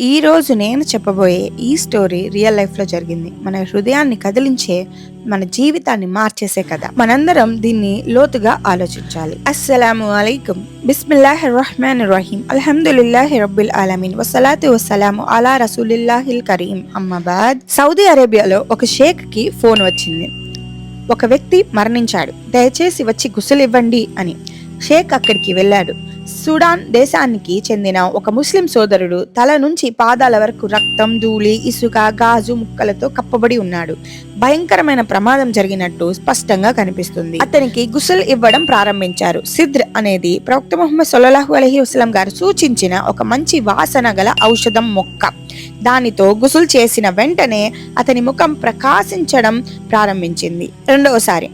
ఈరోజు నేను చెప్పబోయే ఈ స్టోరీ రియల్ లైఫ్లో జరిగింది. మన హృదయాన్ని కదిలించే మన జీవితాన్ని మార్చేసే కథ. మనందరం దీన్ని లోతుగా ఆలోచించాలి. అస్సలాము అలైకుం. బిస్మిల్లాహ్ రహమాన్ రహీం. అల్హమ్దుల్లాహ్ రబ్బుల్ ఆలమీన్. వసలాతు వసలాము అలా రసూలిల్లాహిల్ కరీం. అమ్మబాద్ సౌదీ అరేబియాలో ఒక షేక్కి ఫోన్ వచ్చింది. ఒక వ్యక్తి మరణించాడు. దయచేసి వచ్చి గుసలివ్వండి అని షేక్ అక్కడికి వెళ్ళాడు. సుడాన్ దేశానికి చెందిన ఒక ముస్లిం సోదరుడు తల నుంచి పాదాల వరకు రక్తం ధూళి ఇసుక గాజు ముక్కలతో కప్పబడి ఉన్నాడు. భయంకరమైన ప్రమాదం జరిగినట్టు స్పష్టంగా కనిపిస్తుంది. అతనికి గుసల్ ఇవ్వడం ప్రారంభించారు. సిద్ర్ అనేది ప్రవక్త ముహమ్మద్ సొల్లహు అలహి వసలం గారు సూచించిన ఒక మంచి వాసన గల ఔషధం మొక్క. దానితో గుసులు చేసిన వెంటనే అతని ముఖం ప్రకాశించడం ప్రారంభించింది. రెండవసారి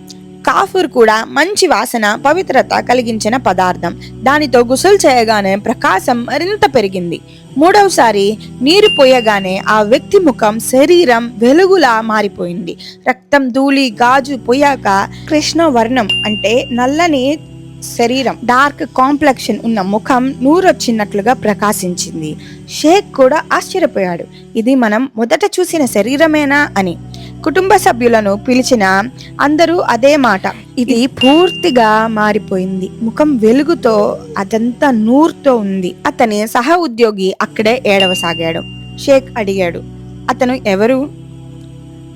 కాఫూర్ కూడా మంచి వాసన పవిత్రత కలిగించిన పదార్థం. దానితో గుసలు చేయగానే ప్రకాశం మరింత పెరిగింది. మూడవసారి నీరు పోయగానే ఆ వ్యక్తి ముఖం శరీరం వెలుగులా మారిపోయింది. రక్తం ధూళి గాజు పోయాక కృష్ణ వర్ణం అంటే నల్లని శరీరం డార్క్ కాంప్లెక్షన్ ఉన్న ముఖం నూరొచ్చినట్లుగా ప్రకాశించింది. షేక్ కూడా ఆశ్చర్యపోయాడు. ఇది మనం మొదట చూసిన శరీరమేనా అని. కుటుంబ సభ్యులను పిలిచిన అందరూ అదే మాట. ఇది పూర్తిగా మారిపోయింది. ముఖం వెలుగుతో అదంతా నూరుతో ఉంది. అతని సహ ఉద్యోగి అక్కడే ఏడవసాగాడు. షేక్ అడిగాడు అతను ఎవరు?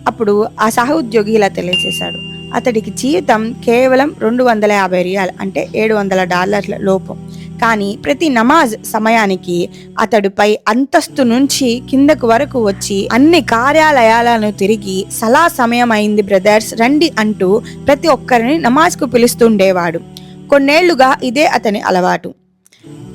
అప్పుడు ఆ సహ ఉద్యోగి ఇలా తెలియజేశాడు అతడికి జీవితం కేవలం రెండు వందల యాభై రియాల్ అంటే ఏడు వందల డాలర్ల లోపు. కానీ ప్రతి నమాజ్ సమయానికి అతడుపై అంతస్తు నుంచి కిందకు వరకు వచ్చి అన్ని కార్యాలయాలను తిరిగి సలా సమయం అయింది బ్రదర్స్ రండి అంటూ ప్రతి ఒక్కరిని నమాజ్కు పిలుస్తుండేవాడు. కొన్నేళ్ళుగా ఇదే అతని అలవాటు.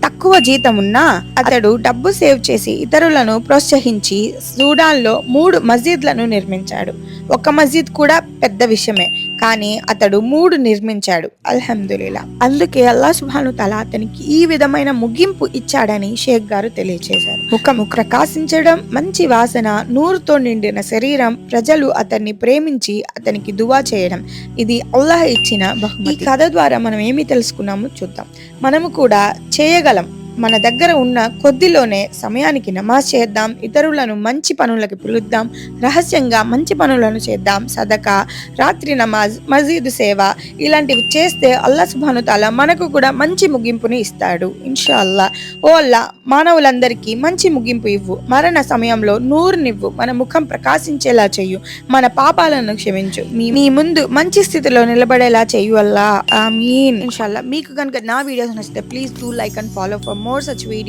తక్కువ జీతం ఉన్నా అతడు డబ్బు సేవ్ చేసి ఇతరులను ప్రోత్సహించి సూడాన్లో మూడు మస్జిద్లను నిర్మించాడు. ఒక మస్జిద్ కూడా పెద్ద విషయమే. కానీ అతడు మూడు నిర్మించాడు. అల్హమ్దుల్లా అందుకే అల్లా సుభాను తల అతనికి ఈ విధమైన ముగింపు ఇచ్చాడని షేక్ గారు తెలియజేశారు ముఖము ప్రకాశించడం మంచి వాసన నూరుతో నిండిన శరీరం ప్రజలు అతన్ని ప్రేమించి అతనికి దువా చేయడం. ఇది అల్లాహ్ ఇచ్చిన ఈ కథ ద్వారా మనం ఏమి తెలుసుకున్నామో చూద్దాం. మనము కూడా చేయగలం. మన దగ్గర ఉన్న కొద్దిలోనే సమయానికి నమాజ్ చేద్దాం ఇతరులను మంచి పనులకి పిలుద్దాం రహస్యంగా మంచి పనులను చేద్దాం సదక రాత్రి నమాజ్ మసీదు సేవ ఇలాంటివి చేస్తే అల్లా సుభాను తాలా మనకు కూడా మంచి ముగింపుని ఇస్తాడు. ఇన్షా అల్లా ఓ అల్లా మానవులందరికీ మంచి ముగింపు ఇవ్వు. మరణ సమయంలో నూరునివ్వు. మన ముఖం ప్రకాశించేలా చెయ్యు మన పాపాలను క్షమించు. మీ మీ ముందు మంచి స్థితిలో నిలబడేలా చెయ్యు అల్లా. ఐ మీన్ ఇన్షాల్లా మీకు కనుక నా వీడియోస్ నచ్చితే please do like and follow for more. more such videos.